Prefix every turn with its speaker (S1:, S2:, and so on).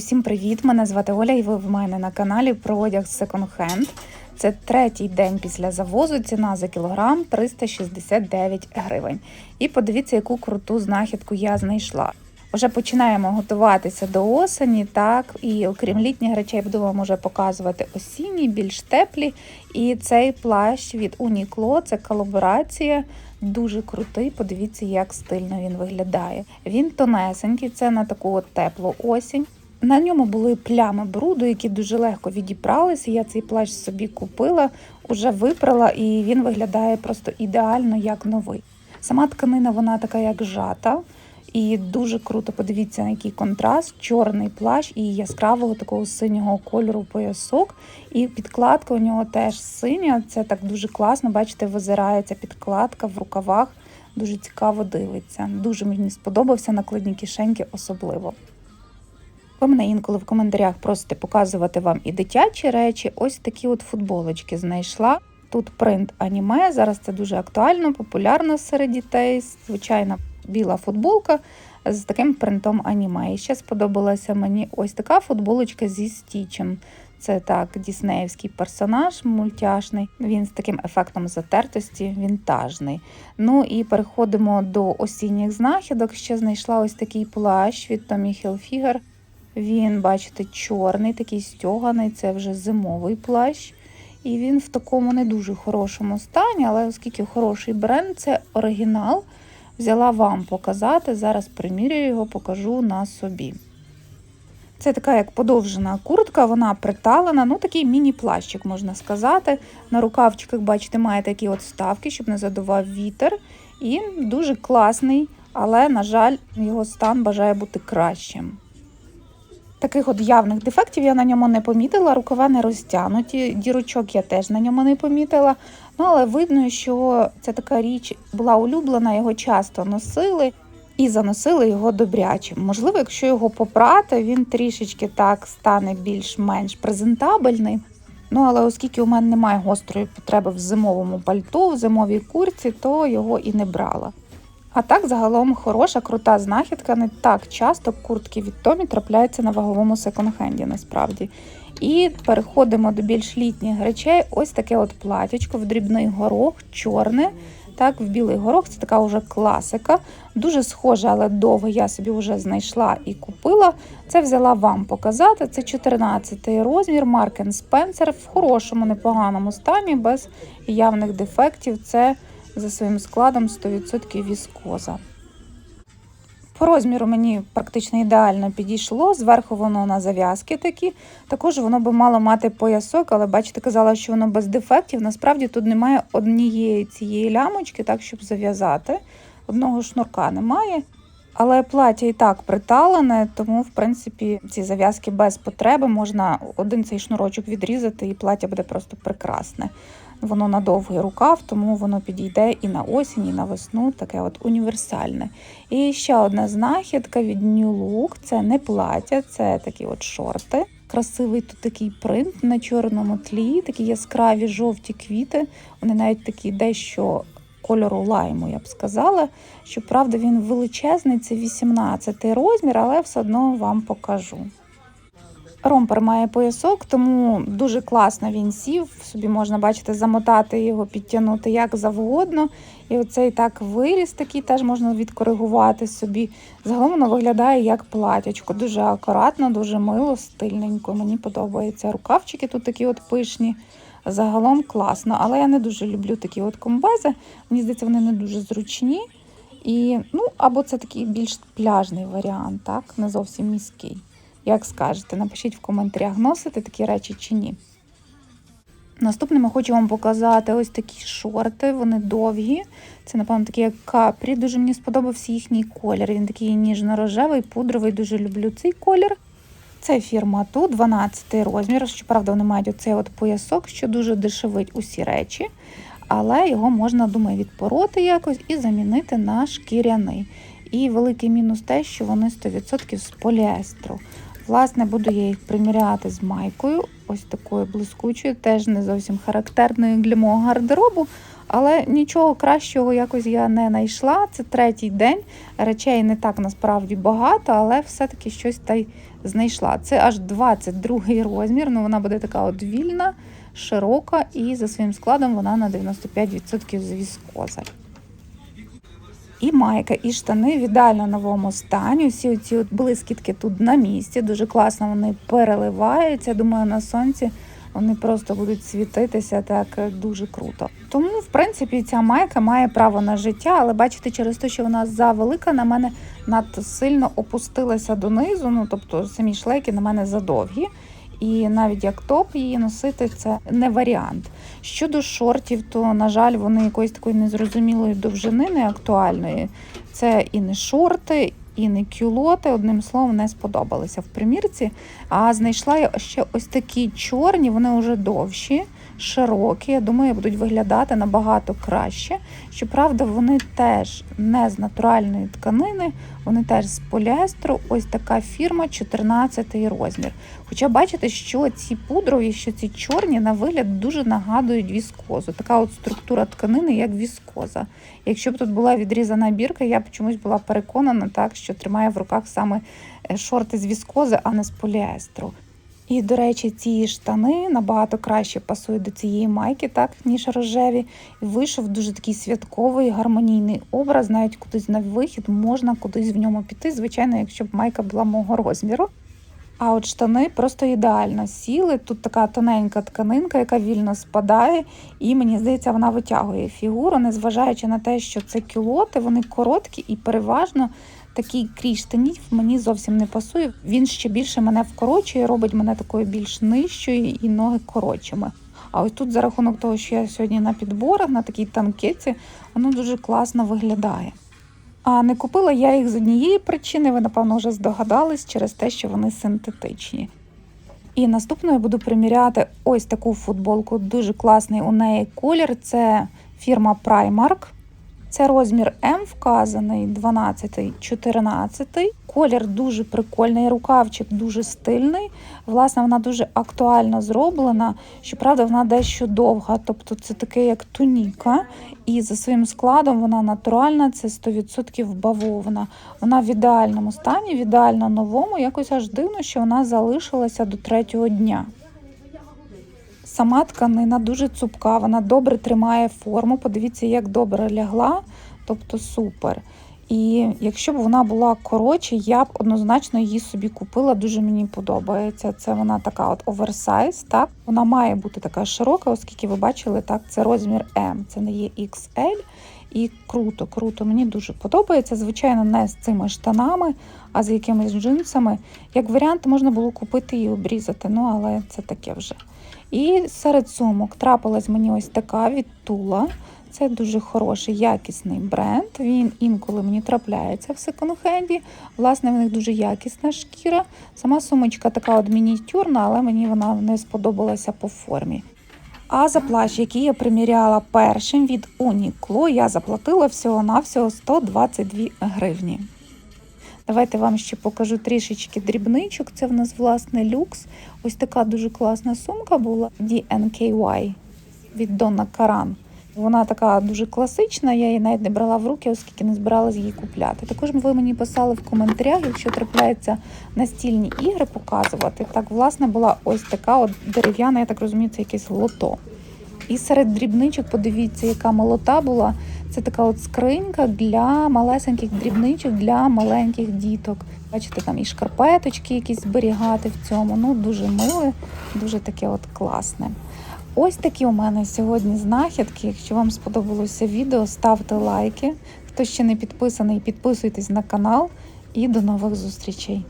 S1: Усім привіт! Мене звати Оля, і ви в мене на каналі про одяг Hand. Це третій день після завозу. Ціна за кілограм 369 гривень. І подивіться, яку круту знахідку я знайшла. Вже починаємо готуватися до осені, так і окрім літніх речей, буду вам уже показувати осінні, більш теплі. І цей плащ від Uniqlo, це колаборація. Дуже крутий, подивіться, як стильно він виглядає. Він тонесенький, це на таку от теплу осінь. На ньому були плями бруду, які дуже легко відібралися. Я цей плащ собі купила, уже випрала, і він виглядає просто ідеально як новий. Сама тканина вона така як жата. І дуже круто подивіться, на який контраст, чорний плащ і яскравого такого синього кольору поясок. І підкладка у нього теж синя. Це так дуже класно. Бачите, визирається підкладка в рукавах. Дуже цікаво дивиться. Дуже мені сподобався накладні кишеньки особливо. Ви мене інколи в коментарях просите показувати вам і дитячі речі. Ось такі от футболочки знайшла. Тут принт аніме. Зараз це дуже актуально, популярно серед дітей. Звичайна біла футболка з таким принтом аніме. І ще сподобалася мені ось така футболочка зі стічем. Це так, діснеївський персонаж мультяшний. Він з таким ефектом затертості, вінтажний. Ну і переходимо до осінніх знахідок. Ще знайшла ось такий плащ від Tommy Hilfiger. Він, бачите, чорний, такий стьоганий, це вже зимовий плащ. І він в такому не дуже хорошому стані, але оскільки хороший бренд, це оригінал. Взяла вам показати. Зараз примірюю його, покажу на собі. Це така як подовжена куртка, вона приталена, ну такий міні-плащик, можна сказати. На рукавчиках, бачите, має такі от вставки, щоб не задував вітер. І дуже класний, але, на жаль, його стан бажає бути кращим. Таких от явних дефектів я на ньому не помітила, рукава не розтягнуті, дірочок я теж на ньому не помітила. Ну, але видно, що ця така річ була улюблена, його часто носили і заносили його добрячим. Можливо, якщо його попрати, він трішечки так стане більш-менш презентабельний. Ну, але оскільки у мене немає гострої потреби в зимовому пальто, в зимовій курці, то його і не брала. А так, загалом, хороша, крута знахідка. Не так часто куртки від Томі трапляються на ваговому секонд-хенді, насправді. І переходимо до більш літніх речей. Ось таке от платячко в дрібний горох, чорне. Так, в білий горох це така вже класика. Дуже схоже, але довго я собі вже знайшла і купила. Це взяла вам показати. Це 14 розмір, Mark Spencer в хорошому, непоганому стані, без явних дефектів. Це за своїм складом 100% віскоза. По розміру мені практично ідеально підійшло. Зверху воно на зав'язки такі. Також воно би мало мати поясок, але бачите, казала, що воно без дефектів. Насправді тут немає однієї цієї лямочки, так, щоб зав'язати. Одного шнурка немає. Але плаття і так приталене, тому, в принципі, ці зав'язки без потреби можна один цей шнурочок відрізати, і плаття буде просто прекрасне. Воно на довгий рукав, тому воно підійде і на осінь, і на весну, таке от універсальне. І ще одна знахідка від New Look – це не плаття, це такі от шорти. Красивий тут такий принт на чорному тлі, такі яскраві жовті квіти. Вони навіть такі дещо кольору лайму, я б сказала. Щоправда, він величезний, це 18 розмір, але все одно вам покажу. Ромпер має поясок, тому дуже класно він сів. Собі можна бачити, замотати його, підтягнути як завгодно. І оцей так виріс такий теж можна відкоригувати собі. Загалом воно виглядає як платячко. Дуже акуратно, дуже мило, стильненько. Мені подобається. Рукавчики тут такі от пишні. Загалом класно, але я не дуже люблю такі от комбези. Мені здається, вони не дуже зручні. І, ну, Або це такий більш пляжний варіант, так, не зовсім міський. Як скажете, напишіть в коментарях, носите такі речі чи ні. Наступним я хочу вам показати ось такі шорти, вони довгі. Це, напевно, такі як капрі. Дуже мені сподобався їхній колір. Він такий ніжно-рожевий, пудровий, дуже люблю цей колір. Це фірма ту 12 розмір. Щоправда, вони мають оцей от поясок, що дуже дешевить усі речі. Але його можна, думаю, відпороти якось і замінити на шкіряний. І великий мінус те, що вони 100% з поліестру. Власне, буду я їх приміряти з майкою, ось такою блискучою, теж не зовсім характерною для мого гардеробу. Але нічого кращого якось я не знайшла. Це третій день. Речей не так насправді багато, але все-таки щось та й знайшла. Це аж 22 розмір. Ну вона буде така от вільна, широка, і за своїм складом вона на 95% з віскози. І майка, і штани в ідеально новому стані. Всі ці блискітки тут на місці. Дуже класно вони переливаються. Думаю, на сонці вони просто будуть світитися так дуже круто. Тому, в принципі, ця майка має право на життя, але бачите, через те, що вона завелика, на мене надто сильно опустилася донизу. Ну тобто самі шлейки на мене задовгі. І навіть як топ її носити це не варіант. Щодо шортів, то на жаль, вони якоїсь такої незрозумілої довжини, не актуальної. Це і не шорти, і не кюлоти, одним словом, не сподобалися в примірці. А знайшла я ще ось такі чорні, вони вже довші, широкі. Я думаю, будуть виглядати набагато краще. Щоправда, вони теж не з натуральної тканини, вони теж з поліестру. Ось така фірма, 14 розмір. Хоча бачите, що ці пудрові, що ці чорні на вигляд дуже нагадують віскозу. Така от структура тканини, як віскоза. Якщо б тут була відрізана бірка, я б чомусь була переконана, так що тримає в руках саме е, шорти з віскози, а не з поліестру. І, до речі, ці штани набагато краще пасують до цієї майки, так ніж рожеві. І вийшов дуже такий святковий гармонійний образ. Навіть кудись на вихід можна кудись в ньому піти. Звичайно, якщо б майка була мого розміру. А от штани просто ідеально сіли. Тут така тоненька тканинка, яка вільно спадає, і мені здається, вона витягує фігуру, незважаючи на те, що це кюлоти, вони короткі і переважно такий крій штанів мені зовсім не пасує. Він ще більше мене вкорочує, робить мене такою більш нижчою і ноги коротшими. А ось тут, за рахунок того, що я сьогодні на підборах, на такій танкеці, воно дуже класно виглядає. А не купила я їх з однієї причини, ви, напевно, вже здогадались, через те, що вони синтетичні. І наступною буду приміряти ось таку футболку. Дуже класний у неї колір. Це фірма Primark. Це розмір М вказаний, 12-14. Колір дуже прикольний, рукавчик дуже стильний. Власне, вона дуже актуально зроблена. Щоправда, вона дещо довга, тобто це таке як туніка. І за своїм складом вона натуральна, це 100% бавовна. Вона в ідеальному стані, в ідеально новому. Якось аж дивно, що вона залишилася до третього дня. Сама тканина дуже цупка, вона добре тримає форму. Подивіться, як добре лягла, тобто супер. І якщо б вона була коротше, я б однозначно її собі купила. Дуже мені подобається. Це вона така от оверсайз. Так вона має бути така широка, оскільки ви бачили, так це розмір М, це не є XL. І круто, круто. Мені дуже подобається. Звичайно, не з цими штанами, а з якимись джинсами. Як варіант, можна було купити і обрізати, ну але це таке вже. І серед сумок трапилась мені ось така від Тула. Це дуже хороший, якісний бренд. Він інколи мені трапляється в секонд-хенді. Власне, в них дуже якісна шкіра. Сама сумочка така от мініатюрна, але мені вона не сподобалася по формі. А за плащ, який я приміряла першим від Uniqlo, я заплатила всього-навсього 122 гривні. Давайте вам ще покажу трішечки дрібничок. Це в нас власне люкс. Ось така дуже класна сумка була DNKY від Donna Karan. Вона така дуже класична, я її навіть не брала в руки, оскільки не збиралась її купляти. Також ви мені писали в коментарях, якщо трапляються настільні ігри показувати. Так, власне, була ось така от дерев'яна, я так розумію, це якесь лото. І серед дрібничок, подивіться, яка молота була. Це така от скринька для малесеньких дрібничок для маленьких діток. Бачите, там і шкарпеточки якісь зберігати в цьому. Ну, дуже миле, дуже таке от класне. Ось такі у мене сьогодні знахідки. Якщо вам сподобалося відео, ставте лайки. Хто ще не підписаний, підписуйтесь на канал і до нових зустрічей.